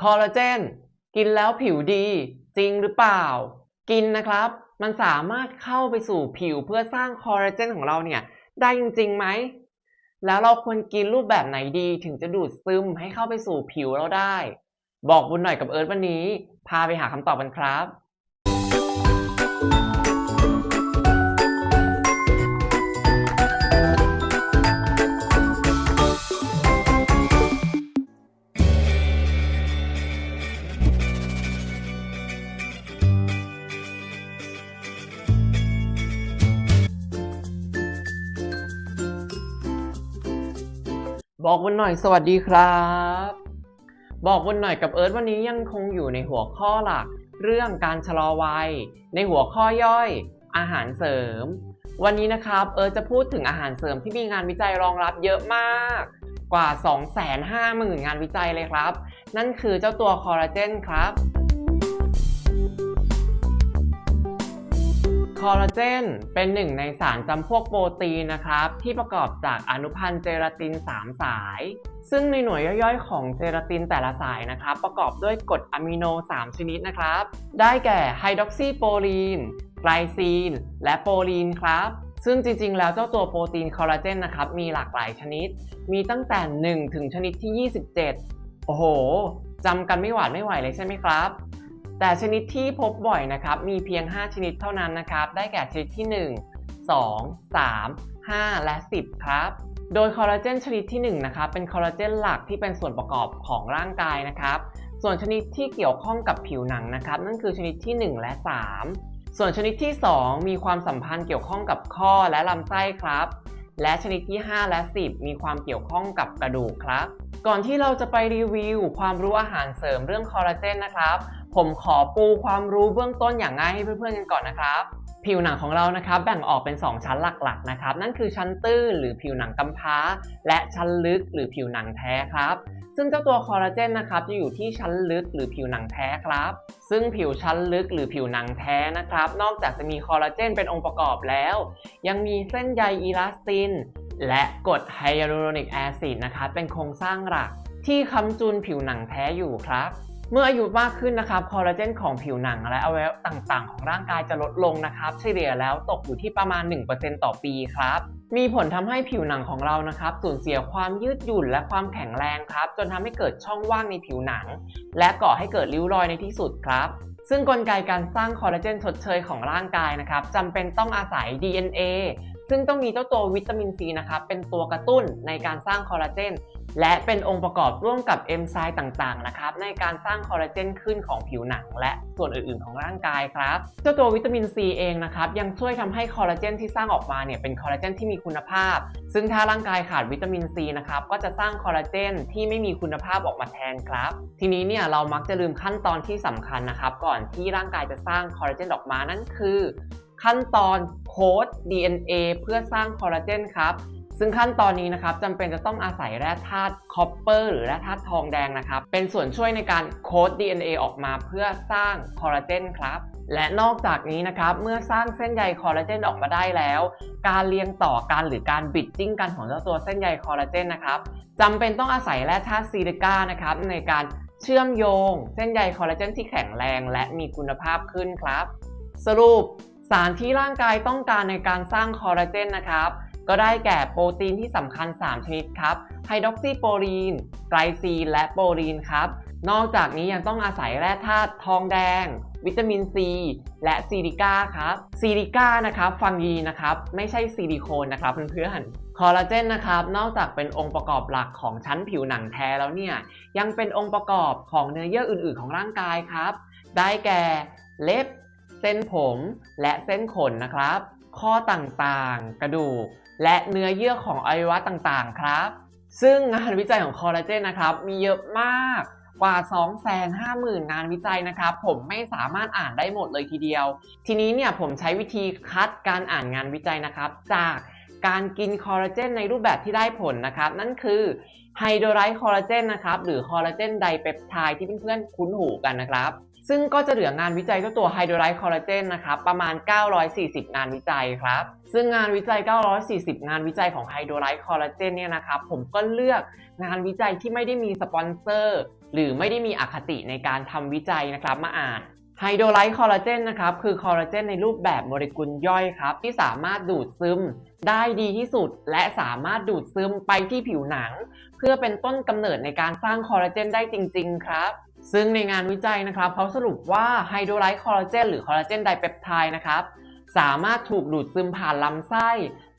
คอลลาเจนกินแล้วผิวดี จริงหรือเปล่า กินนะครับ มันสามารถเข้าไปสู่ผิวเพื่อสร้างคอลลาเจนของเราเนี่ยได้จริงๆไหมแล้วเราควรกินรูปแบบไหนดีถึงจะดูดซึมให้เข้าไปสู่ผิวเราได้ บอกบุญหน่อยกับเอิร์ธวันนี้ พาไปหาคำตอบกันครับ บอกวันหน่อยสวัสดีครับ บอกวันหน่อยกับเอิร์ธวันนี้ยังคงอยู่ในหัวข้อหลัก เรื่องการชะลอวัย ในหัวข้อย่อยอาหารเสริม วันนี้นะครับเอิร์ธจะพูดถึงอาหารเสริมที่มีงานวิจัยรองรับเยอะมาก กว่า 250,000 งานวิจัยเลยครับ นั่นคือเจ้าตัวคอลลาเจนครับ คอลลาเจนเป็นหนึ่งในสารจำพวกโปรตีนนะครับ ที่ประกอบจากอนุพันธ์เจลาติน 3 สาย ซึ่งในหน่วยย่อยๆ ของเจลาตินแต่ละสายนะครับ ประกอบด้วยกรดอะมิโน 3 ชนิดนะครับ ได้แก่ไฮดรอกซีโปลีน ไกลซีน และโปลีนครับซึ่งจริงๆ แล้วเจ้าตัวโปรตีนคอลลาเจนนะครับ มีหลากหลายชนิด มีตั้งแต่ 1 ถึงชนิดที่ 27 โอ้โหจำกันไม่หวาดไม่ไหวเลยใช่ไหมครับ แต่ชนิดที่พบบ่อยนะครับมีเพียง 5 ชนิดเท่านั้นนะครับ ได้แก่ชนิดที่ 1 2 3 5 และ 10 ครับ โดยคอลลาเจนชนิดที่1นะครับเป็นคอลลาเจนหลักที่เป็นส่วนประกอบของร่างกายนะครับ ส่วนชนิดที่เกี่ยวข้องกับผิวหนังนะครับ นั่นคือชนิดที่ 1 และ 3 ส่วนชนิดที่ 2 มีความสัมพันธ์เกี่ยวข้องกับข้อและลำไส้ครับและชนิดที่ 5 และ 10 มีความเกี่ยวข้องกับกระดูกครับ ก่อนที่เราจะไปรีวิว ความรู้อาหารเสริมเรื่องคอลลาเจนนะครับ ผมขอปูความรู้เบื้องต้นอย่างง่ายให้เพื่อนๆกันก่อนนะครับผิวหนังของเรานะครับแบ่งออกเป็น 2 ชั้นหลักๆนะครับนั่นคือชั้นตื้นหรือผิวหนังกำพร้า และชั้นลึกหรือผิวหนังแท้ครับ ซึ่งเจ้าตัวคอลลาเจนนะครับจะอยู่ที่ชั้นลึกหรือผิวหนังแท้ครับ ซึ่งผิวชั้นลึกหรือผิวหนังแท้นะครับนอกจากจะมีคอลลาเจนเป็นองค์ประกอบแล้ว ยังมีเส้นใยอีลาสติน และกรดไฮยาลูโรนิกแอซิดนะครับเป็นโครงสร้างหลักที่ค้ำจุนผิวหนังแท้อยู่ครับ เมื่ออายุมากขึ้นนะครับคอลลาเจนของผิวหนังและอวัยวะต่างๆ ของร่างกายจะลดลงนะครับ เฉลี่ยแล้วตกอยู่ที่ประมาณ 1%ต่อปีครับ มีผลทำให้ผิวหนังของเรานะครับสูญเสียความยืดหยุ่นและความแข็งแรงครับ จนทำให้เกิดช่องว่างในผิวหนัง และก่อให้เกิดริ้วรอยในที่สุดครับซึ่งกลไกการสร้างคอลลาเจนชดเชยของร่างกายนะครับจำเป็นต้องอาศัย DNA ซึ่งต้องมีเจ้าตัววิตามินซีนะครับเป็นตัวกระตุ้นในการสร้างคอลลาเจน และเป็นองค์ประกอบร่วมกับเอนไซม์ต่างๆนะครับในการสร้างคอลลาเจนขึ้นของผิวหนัง และส่วนอื่นๆของร่างกายครับเจ้าตัววิตามินซีเองนะครับยังช่วยทำให้คอลลาเจนที่สร้างออกมาเนี่ยเป็นคอลลาเจนที่มีคุณภาพ ซึ่งถ้าร่างกายขาดวิตามินซีนะครับก็จะสร้างคอลลาเจนที่ไม่มีคุณภาพออกมาแทนครับ ทีนี้เนี่ยเรามักจะลืมขั้นตอนที่สำคัญนะครับก่อนที่ร่างกายจะสร้างคอลลาเจนออกมานั่นคือขั้นตอนโค้ด DNA เพื่อสร้างคอลลาเจนครับ ซึ่งขั้นตอนนี้นะครับจำเป็นจะต้องอาศัยแร่ธาตุคอปเปอร์หรือแร่ธาตุทองแดงนะครับ เป็นส่วนช่วยในการโค้ด DNA ออกมาเพื่อสร้างคอลลาเจนครับและนอกจากนี้นะครับ เมื่อสร้างเส้นใยคอลลาเจนออกมาได้แล้ว การเรียงต่อกันหรือการบิดจิ้งกันของเจ้าตัวเส้นใยคอลลาเจนนะครับจำเป็นต้องอาศัยแร่ธาตุซิลิก้านะครับในการเชื่อมโยง เส้นใยคอลลาเจนที่แข็งแรงและมีคุณภาพขึ้นครับ สรุปสารที่ร่างกายต้องการในการสร้างคอลลาเจนนะครับ ก็ได้แก่โปรตีนที่สำคัญ 3 ชนิดครับไฮดรอกซีโปลีน ไกลซีน และโปลีนครับ นอกจากนี้ยังต้องอาศัยแร่ธาตุทองแดง วิตามินซี และซิลิก้าครับซิลิก้านะครับฟังดีนะครับ ไม่ใช่ซิลิโคนนะครับเพื่อนๆคอลลาเจนนะครับ นอกจากเป็นองค์ประกอบหลักของชั้นผิวหนังแท้แล้วเนี่ย ยังเป็นองค์ประกอบของเนื้อเยื่ออื่นๆ ของร่างกายครับ ได้แก่เล็บ เส้นผม และเส้นขนนะครับ ข้อต่างๆ กระดูก และเนื้อเยื่อของอวัยวะต่างๆ ครับ ซึ่งงานวิจัยของคอลลาเจนนะครับ มีเยอะมากกว่า 250,000 งานวิจัยนะครับ ผมไม่สามารถอ่านได้หมดเลยทีเดียว ทีนี้เนี่ยผมใช้วิธีคัดการอ่านงานวิจัยนะครับ จากการกินคอลลาเจนในรูปแบบที่ได้ผลนะครับ นั่นคือไฮโดรไลท์คอลลาเจนนะครับ หรือคอลลาเจนไดเปปไทด์ที่เพื่อนๆคุ้นหูกันนะครับ ซึ่งก็จะเหลืองานวิจัยเจ้าตัวไฮโดรไลท์คอลลาเจนนะครับประมาณ 940 งานวิจัยครับ ซึ่งงานวิจัย 940 งานวิจัยของไฮโดรไลท์คอลลาเจนเนี่ยนะครับผมก็เลือกงานวิจัยที่ไม่ได้มีสปอนเซอร์ หรือไม่ได้มีอคติในการทำวิจัยนะครับมาอ่านไฮโดรไลท์คอลลาเจนนะครับคือคอลลาเจนในรูปแบบโมเลกุลย่อยครับ ที่สามารถดูดซึมได้ดีที่สุด และสามารถดูดซึมไปที่ผิวหนัง เพื่อเป็นต้นกำเนิดในการสร้างคอลลาเจนได้จริง ๆ ครับ ซึ่งในงานวิจัยนะครับเขาสรุปว่าไฮโดรไลท์คอลลาเจนหรือคอลลาเจนไดเปปไทด์นะครับสามารถถูกดูดซึมผ่านลำไส้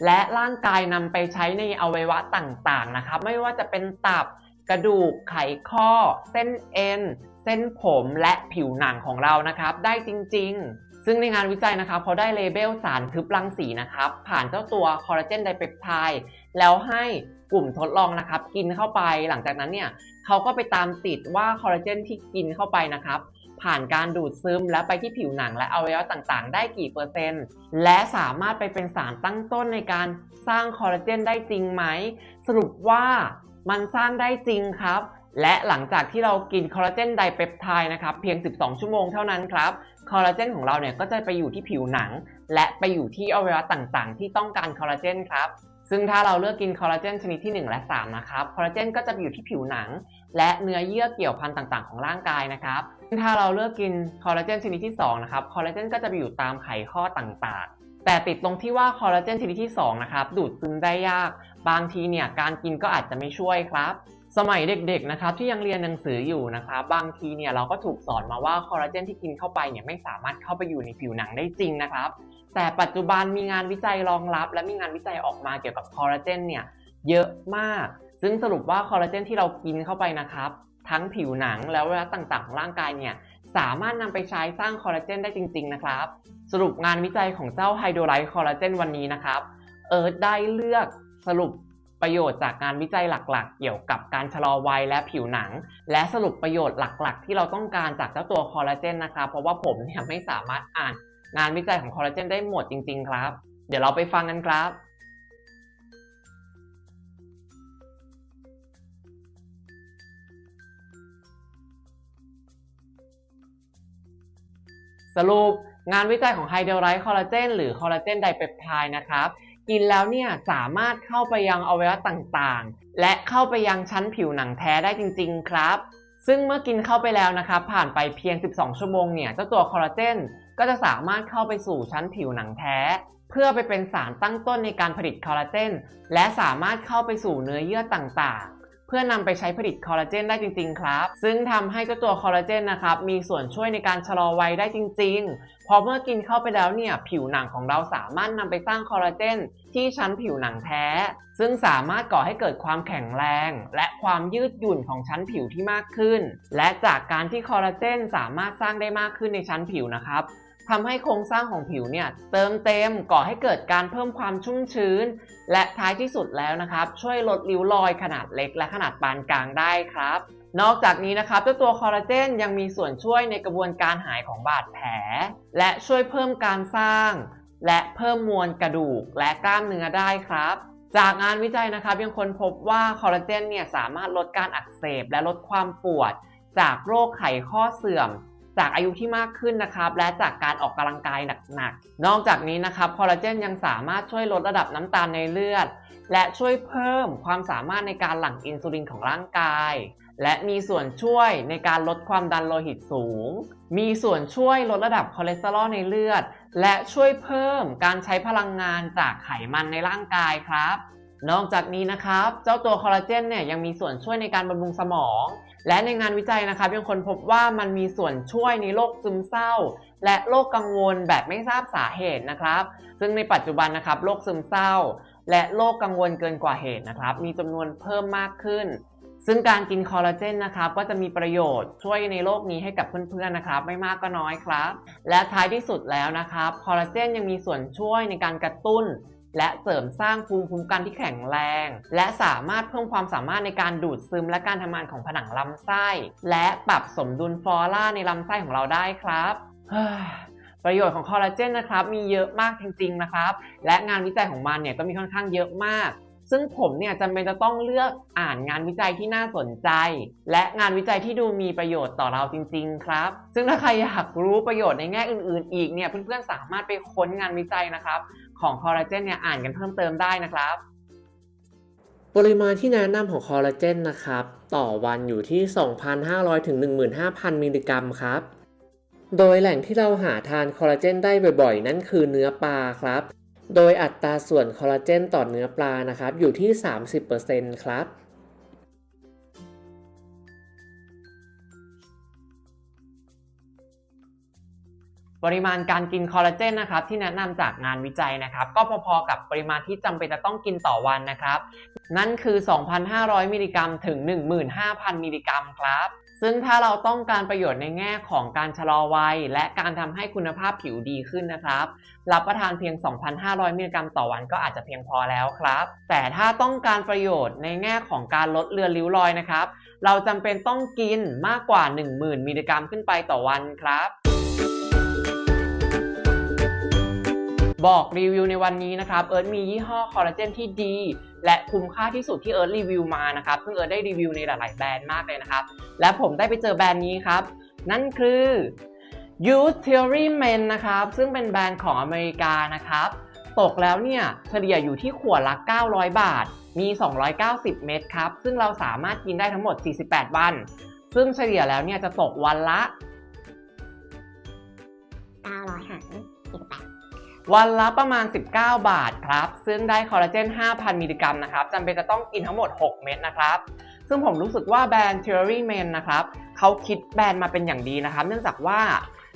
และร่างกายนำไปใช้ในอวัยวะต่างๆนะครับ ไม่ว่าจะเป็นตับกระดูกไขข้อ เส้นเอ็น เส้นผมและผิวหนังของเรานะครับ ได้จริง ๆ ซึ่งในงานวิจัยนะครับเขาได้เลเบลสารทึบรังสีนะครับ ผ่านเจ้าตัวคอลลาเจนไดเปปไทด์แล้วให้กลุ่มทดลองนะครับ กินเข้าไปหลังจากนั้นเนี่ย เขาก็ไปตามติดว่าคอลลาเจนที่กินเข้าไปนะครับผ่านการดูดซึมและไปที่ผิวหนังและอวัยวะต่างๆ ได้กี่เปอร์เซ็นต์ และสามารถไปเป็นสารตั้งต้นในการสร้างคอลลาเจนได้จริงไหม สรุปว่ามันสร้างได้จริงครับ และหลังจากที่เรากินคอลลาเจนไดเปปไทด์นะครับเพียง 12 ชั่วโมงเท่านั้นครับคอลลาเจนของเราเนี่ยก็จะไปอยู่ที่ผิวหนัง และไปอยู่ที่อวัยวะต่างๆ ที่ต้องการคอลลาเจนครับซึ่งถ้าเราเลือกกินคอลลาเจนชนิดที่ 1 และ 3 นะครับ คอลลาเจนก็จะไปอยู่ที่ผิวหนัง และเนื้อเยื่อเกี่ยวพันต่างๆ ของร่างกายนะครับถ้าเราเลือกกินคอลลาเจนชนิดที่2นะครับคอลลาเจนก็จะไปอยู่ตามไขข้อต่างๆ แต่ติดตรงที่ว่าคอลลาเจนชนิดที่2นะครับดูดซึมได้ยาก บางทีเนี่ยการกินก็อาจจะไม่ช่วยครับสมัยเด็กๆ นะครับที่ยังเรียนหนังสืออยู่นะครับบางทีเนี่ยเราก็ถูกสอนมาว่าคอลลาเจนที่กินเข้าไปเนี่ยไม่สามารถเข้าไปอยู่ในผิวหนังได้จริงนะครับ แต่ปัจจุบันมีงานวิจัยรองรับ และมีงานวิจัยออกมาเกี่ยวกับคอลลาเจนเนี่ยเยอะมาก ซึ่งสรุปว่าคอลลาเจนที่เรากินเข้าไปนะครับ ทั้งผิวหนังแล้วเวลาต่างๆของร่างกายเนี่ยสามารถนำไปใช้สร้างคอลลาเจนได้จริง ๆ นะครับ สรุปงานวิจัยของเจ้าไฮโดรไลท์คอลลาเจนวันนี้นะครับเอิร์ธได้เลือกสรุปประโยชน์จากงานวิจัยหลักๆ เกี่ยวกับการชะลอวัยและผิวหนัง และสรุปประโยชน์หลักๆ ที่เราต้องการจากเจ้าตัวคอลลาเจนนะครับ เพราะว่าผมเนี่ยไม่สามารถอ่านงานวิจัยของคอลลาเจนได้หมดจริง ๆ ครับ เดี๋ยวเราไปฟังกันครับ สรุปงานวิจัยของไฮเดรไลท์คอลลาเจนหรือคอลลาเจนไดเปปไทด์นะครับ กินแล้วเนี่ยสามารถเข้าไปยังอวัยวะต่างๆ และเข้าไปยังชั้นผิวหนังแท้ได้จริง ๆ ครับ ซึ่งเมื่อกินเข้าไปแล้วนะครับ ผ่านไปเพียง 12 ชั่วโมงเนี่ยเจ้าตัวคอลลาเจนก็จะสามารถเข้าไปสู่ชั้นผิวหนังแท้ เพื่อไปเป็นสารตั้งต้นในการผลิตคอลลาเจนและสามารถเข้าไปสู่เนื้อเยื่อต่างๆ เพื่อนำไปใช้ผลิตคอลลาเจนได้จริง ๆ ครับ ซึ่งทำให้เจ้าตัวคอลลาเจนนะครับมีส่วนช่วยในการชะลอวัยได้จริง ๆ พอเมื่อกินเข้าไปแล้วเนี่ยผิวหนังของเราสามารถนำไปสร้างคอลลาเจนที่ชั้นผิวหนังแท้ ซึ่งสามารถก่อให้เกิดความแข็งแรง และความยืดหยุ่นของชั้นผิวที่มากขึ้น และจากการที่คอลลาเจนสามารถสร้างได้มากขึ้นในชั้นผิวนะครับ ทำให้โครงสร้างของผิวเนี่ยเติมเต็มก่อให้เกิดการเพิ่มความชุ่มชื้น และท้ายที่สุดแล้วนะครับ ช่วยลดริ้วรอยขนาดเล็กและขนาดปานกลางได้ครับ นอกจากนี้นะครับเจ้าตัวคอลลาเจนยังมีส่วนช่วยในกระบวนการหายของบาดแผล และช่วยเพิ่มการสร้าง และเพิ่มมวลกระดูกและกล้ามเนื้อได้ครับจากงานวิจัยนะครับยังค้นพบว่าคอลลาเจนเนี่ยสามารถลดการอักเสบและลดความปวด จากโรคไขข้อเสื่อม จากอายุที่มากขึ้นนะครับ และจากการออกกำลังกายหนักๆ นอกจากนี้นะครับคอลลาเจนยังสามารถช่วยลดระดับน้ำตาลในเลือด และช่วยเพิ่มความสามารถในการหลั่งอินซูลินของร่างกาย และมีส่วนช่วยในการลดความดันโลหิตสูง มีส่วนช่วยลดระดับคอเลสเตอรอลในเลือด และช่วยเพิ่มการใช้พลังงานจากไขมันในร่างกายครับ นอกจากนี้นะครับ เจ้าตัวคอลลาเจนเนี่ยยังมีส่วนช่วยในการบำรุงสมอง และในงานวิจัยนะครับยังคนพบว่ามันมีส่วนช่วยในโรคซึมเศร้า และโรคกังวลแบบไม่ทราบสาเหตุนะครับ ซึ่งในปัจจุบันนะครับโรคซึมเศร้า และโรคกังวลเกินกว่าเหตุนะครับ มีจำนวนเพิ่มมากขึ้น ซึ่งการกินคอลลาเจนนะครับก็จะมีประโยชน์ช่วยในโลกนี้ให้กับเพื่อนๆนะครับ ไม่มากก็น้อยครับ และท้ายที่สุดแล้วนะครับคอลลาเจนยังมีส่วนช่วยในการกระตุ้น และเสริมสร้างภูมิคุ้มกันที่แข็งแรง และสามารถเพิ่มความสามารถในการดูดซึมและการทำงานของผนังลำไส้ และปรับสมดุลฟลอราในลำไส้ของเราได้ครับประโยชน์ของคอลลาเจนนะครับมีเยอะมากจริงๆนะครับ และงานวิจัยของมันเนี่ยก็มีค่อนข้างเยอะมาก ซึ่งผมเนี่ยจำเป็นจะต้องเลือกอ่านงานวิจัยที่น่าสนใจ และงานวิจัยที่ดูมีประโยชน์ต่อเราจริง ๆ ครับ ซึ่งถ้าใครอยากรู้ประโยชน์ในแง่อื่น ๆ อีกเนี่ยเพื่อนๆสามารถไปค้นงานวิจัยนะครับของคอลลาเจนเนี่ยอ่านกันเพิ่มเติมได้นะครับ ปริมาณที่แนะนำของคอลลาเจนนะครับ ต่อวันอยู่ที่ 2,500ถึง15,000 มิลลิกรัมครับ โดยแหล่งที่เราหาทานคอลลาเจนได้บ่อยๆ นั่นคือเนื้อปลาครับ โดยอัตราส่วนคอลลาเจนต่อเนื้อปลานะครับอยู่ที่ 30%ครับปริมาณการกินคอลลาเจนนะครับที่แนะนำจากงานวิจัยนะครับ ก็พอๆกับปริมาณที่จำเป็นจะต้องกินต่อวันนะครับ นั่นคือ 2,500 มิลลิกรัมถึง 15,000 มิลลิกรัมครับ ซึ่งถ้าเราต้องการประโยชน์ในแง่ของการชะลอวัย และการทำให้คุณภาพผิวดีขึ้นนะครับ รับประทานเพียง 2,500 มิลลิกรัมต่อวันก็อาจจะเพียงพอแล้วครับ แต่ถ้าต้องการประโยชน์ในแง่ของการลดเลือนริ้วรอยนะครับ เราจำเป็นต้องกินมากกว่า 10,000 มิลลิกรัมขึ้นไปต่อวันครับ บอกรีวิวในวันนี้นะครับ เอิร์ธมียี่ห้อคอลลาเจนที่ดี และคุ้มค่าที่สุดที่เอิร์ธรีวิวมานะครับ ซึ่งเอิร์ธได้รีวิวในหลาย ๆ แบรนด์มากเลยนะครับ และผมได้ไปเจอแบรนด์นี้ครับ นั่นคือ Youth Theory Men นะครับ ซึ่งเป็นแบรนด์ของอเมริกานะครับ ตกแล้วเนี่ยเฉลี่ยอยู่ที่ขวดละ 900 บาท มี 290 เม็ดครับ ซึ่งเราสามารถกินได้ทั้งหมด 48 วัน ซึ่งเฉลี่ยแล้วเนี่ยจะตกวันละ900หาร48 วันละประมาณ 19 บาทครับ ซึ่งได้คอลลาเจน 5,000 มิลลิกรัมนะครับจำเป็นจะต้องกินทั้งหมด 6 เม็ดนะครับ ซึ่งผมรู้สึกว่าแบรนด์ Theory Men นะครับเขาคิดแบรนด์มาเป็นอย่างดีนะครับ เนื่องจากว่า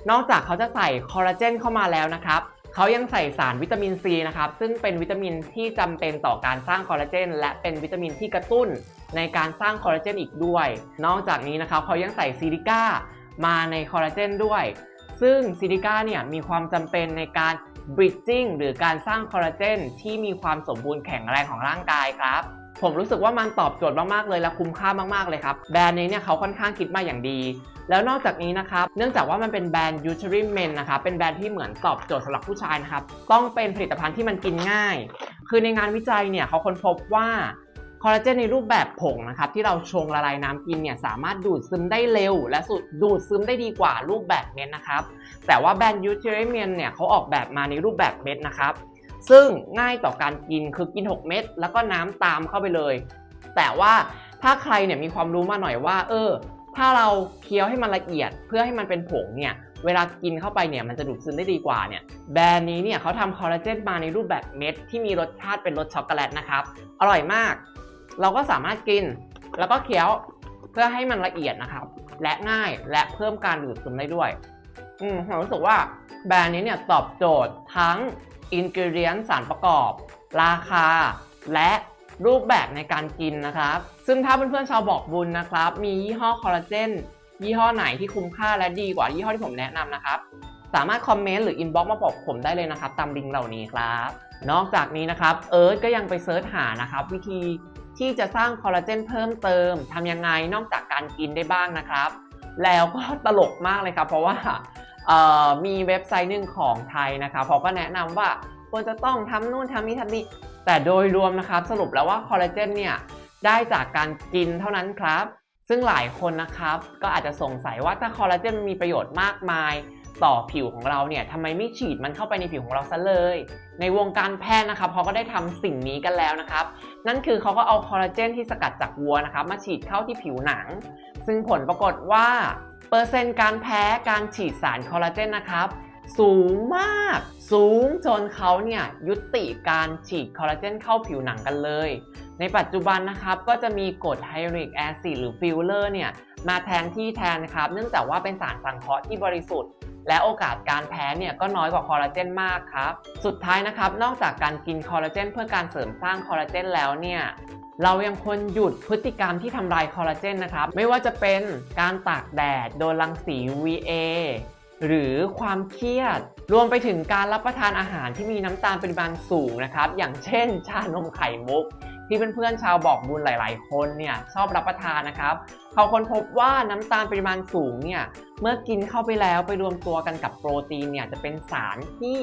นอกจากเขาจะใส่คอลลาเจนเข้ามาแล้วนะครับเขายังใส่สารวิตามินซีนะครับ ซึ่งเป็นวิตามินที่จำเป็นต่อการสร้างคอลลาเจน และเป็นวิตามินที่กระตุ้นในการสร้างคอลลาเจนอีกด้วย นอกจากนี้นะครับเขายังใส่ซิลิก้ามาในคอลลาเจนด้วย ซึ่งซิลิก้าเนี่ยมีความจำเป็นในการ bridging หรือการสร้างคอลลาเจนที่มีความสมบูรณ์แข็งแรงของร่างกายครับ ผมรู้สึกว่ามันตอบโจทย์มาก ๆ เลยและคุ้มค่ามาก ๆ เลยครับ แบรนด์นี้เนี่ยเขาค่อนข้างคิดมาอย่างดี แล้วนอกจากนี้นะครับ เนื่องจากว่ามันเป็นแบรนด์ u t e r i Men นะครับ เป็นแบรนด์ที่เหมือนตอบโจทย์สำหรับผู้ชายนะครับ ต้องเป็นผลิตภัณฑ์ที่มันกินง่าย คือในงานวิจัยเนี่ยเขาค้นพบว่า คอลลาเจนในรูปแบบผงนะครับที่เราชงละลายน้ำกินเนี่ยสามารถดูดซึมได้เร็ว และสุดดูดซึมได้ดีกว่ารูปแบบเม็ดนะครับ แต่ว่าแบรนด์ u t e r i Men เนี่ยเขาออกแบบมาในรูปแบบเม็ดนะครับ ซึ่งง่ายต่อการกินคือกิน 6 เม็ดแล้วก็น้ำตามเข้าไปเลย แต่ว่าถ้าใครเนี่ยมีความรู้มาหน่อยว่า เออ ถ้าเราเคี้ยวให้มันละเอียดเพื่อให้มันเป็นผงเนี่ยเวลากินเข้าไปเนี่ยมันจะดูดซึมได้ดีกว่าเนี่ยแบรนด์นี้เนี่ยเขาทำคอลลาเจนมาในรูปแบบเม็ดที่มีรสชาติเป็นรสช็อกโกแลตนะครับอร่อยมาก เราก็สามารถกินแล้วก็เคี้ยวเพื่อให้มันละเอียดนะครับ และง่ายและเพิ่มการดูดซึมได้ด้วย อืมผมรู้สึกว่าแบรนด์นี้เนี่ยตอบโจทย์ทั้งอินกิเดียนสารประกอบ ราคา และรูปแบบในการกินนะครับ ซึ่งถ้าเพื่อนๆชาวบอกบุญนะครับ มียี่ห้อคอลลาเจนยี่ห้อไหนที่คุ้มค่าและดีกว่ายี่ห้อที่ผมแนะนำนะครับ สามารถคอมเมนต์หรืออินบ็อกซ์มาบอกผมได้เลยนะครับ ตามลิงก์เหล่านี้ครับ นอกจากนี้นะครับ เอิร์ธก็ยังไปเซิร์ชหานะครับ วิธี ที่จะสร้างคอลลาเจนเพิ่มเติมทำยังไงนอกจากการกินได้บ้างนะครับ แล้วก็ตลกมากเลยครับ เพราะว่ามีเว็บไซต์หนึ่งของไทยนะครับเขาก็แนะนำว่าควรจะต้องทำนู่นทำนี่ทำนี่แต่โดยรวมนะครับสรุปแล้วว่าคอลลาเจนเนี่ยได้จากการกินเท่านั้นครับ ซึ่งหลายคนนะครับก็อาจจะสงสัยว่าถ้าคอลลาเจนมันมีประโยชน์มากมาย ต่อผิวของเราเนี่ยทำไมไม่ฉีดมันเข้าไปในผิวของเราซะเลย ในวงการแพทย์นะครับเขาก็ได้ทำสิ่งนี้กันแล้วนะครับ นั่นคือเขาก็เอาคอลลาเจนที่สกัดจากวัวนะครับมาฉีดเข้าที่ผิวหนัง ซึ่งผลปรากฏว่าเปอร์เซ็นต์การแพ้การฉีดสารคอลลาเจนนะครับสูงมาก สูงจนเขาเนี่ยยุติการฉีดคอลลาเจนเข้าผิวหนังกันเลย ในปัจจุบันนะครับก็จะมีกรดไฮดรอลิกแอซิดหรือฟิลเลอร์เนี่ยมาแทนที่แทนนะครับ เนื่องจากว่าเป็นสารสังเคราะห์ที่บริสุทธิ์ และโอกาสการแพ้เนี่ยก็น้อยกว่าคอลลาเจนมากครับ สุดท้ายนะครับ นอกจากการกินคอลลาเจนเพื่อการเสริมสร้างคอลลาเจนแล้วเนี่ยเรายังควรหยุดพฤติกรรมที่ทำลายคอลลาเจนนะครับ ไม่ว่าจะเป็นการตากแดดโดนรังสี UVA หรือความเครียด รวมไปถึงการรับประทานอาหารที่มีน้ำตาลปริมาณสูงนะครับ อย่างเช่น ชานมไข่มุก ที่เพื่อนๆชาวบอกบุญหลาย ๆ คนเนี่ยชอบรับประทานนะครับ เขาค้นพบว่าน้ำตาลปริมาณสูงเนี่ย เมื่อกินเข้าไปแล้วไปรวมตัวกันกับโปรตีนเนี่ยจะเป็นสารที่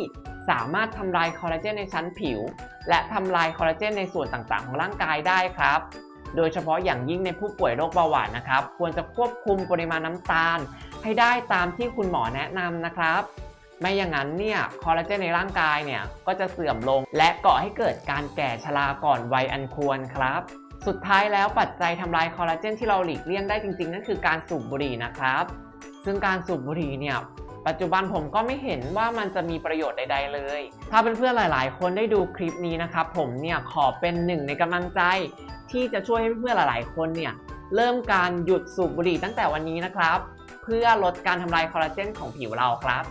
สามารถทำลายคอลลาเจนในชั้นผิว และทำลายคอลลาเจนในส่วนต่างๆ ของร่างกายได้ครับ โดยเฉพาะอย่างยิ่งในผู้ป่วยโรคเบาหวานนะครับ ควรจะควบคุมปริมาณน้ำตาล ให้ได้ตามที่คุณหมอแนะนำนะครับไม่อย่างนั้นเนี่ยคอลลาเจนในร่างกายเนี่ยก็จะเสื่อมลง และก่อให้เกิดการแก่ชราก่อนวัยอันควรครับ สุดท้ายแล้วปัจจัยทำลายคอลลาเจนที่เราหลีกเลี่ยงได้จริงๆ นั่นคือการสูบบุหรี่นะครับ ซึ่งการสูบบุหรี่เนี่ยปัจจุบันผมก็ไม่เห็นว่ามันจะมีประโยชน์ใด ๆ เลย ถ้าเพื่อนๆหลาย ๆ คนได้ดูคลิปนี้นะครับผมเนี่ยขอเป็นหนึ่งในกำลังใจ ที่จะช่วยให้เพื่อนๆหลาย ๆ คนเนี่ยเริ่มการหยุดสูบบุหรี่ตั้งแต่วันนี้นะครับ เพื่อลดการทำลายคอลลาเจนของผิวเราครับ